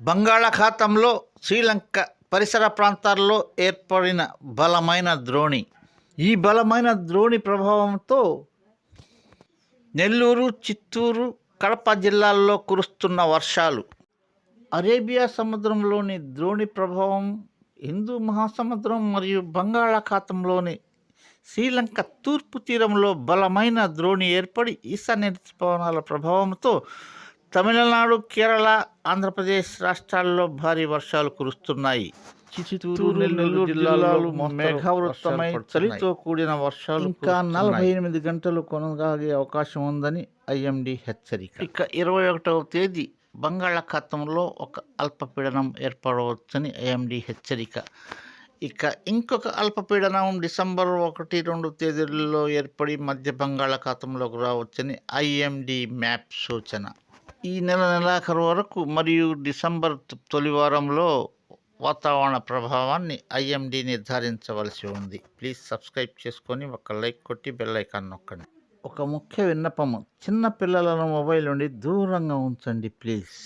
బంగాళాఖాతంలో శ్రీలంక పరిసర ప్రాంతాల్లో ఏర్పడిన బలమైన ద్రోణి. ఈ బలమైన ద్రోణి ప్రభావంతో నెల్లూరు చిత్తూరు కడప జిల్లాల్లో కురుస్తున్న వర్షాలు. అరేబియా సముద్రంలోని ద్రోణి ప్రభావం హిందూ మహాసముద్రం మరియు బంగాళాఖాతంలోని శ్రీలంక తూర్పు తీరంలో బలమైన ద్రోణి ఏర్పడి ఈశాన్య ఋతుపవనాల ప్రభావంతో తమిళనాడు కేరళ ఆంధ్రప్రదేశ్ రాష్ట్రాల్లో భారీ వర్షాలు కురుస్తున్నాయి. చిత్తూరు నెల్లూరు జిల్లాలు మేఘావృతమై చలితో కూడిన వర్షాలు ఇంకా నలభై ఎనిమిది గంటలు కొనసాగే అవకాశం ఉందని ఐఎండి హెచ్చరిక. ఇక ఇరవై ఒకటవ తేదీ బంగాళాఖాతంలో ఒక అల్పపీడనం ఏర్పడవచ్చని ఐఎండి హెచ్చరిక. ఇక ఇంకొక అల్పపీడనం డిసెంబర్ ఒకటి రెండు తేదీలలో ఏర్పడి మధ్య బంగాళాఖాతంలోకి రావచ్చని ఐఎండి మ్యాప్ సూచన. ఈ నెల నెలాఖరు వరకు మరియు డిసెంబర్ తొలి వారంలో వాతావరణ ప్రభావాన్ని ఐఎండి నిర్ధారించవలసి ఉంది. ప్లీజ్ సబ్స్క్రైబ్ చేసుకొని ఒక లైక్ కొట్టి బెల్ ఐకాన్ నొక్కండి. ఒక ముఖ్య విన్నపము చిన్న పిల్లలను మొబైల్ నుండి దూరంగా ఉంచండి ప్లీజ్.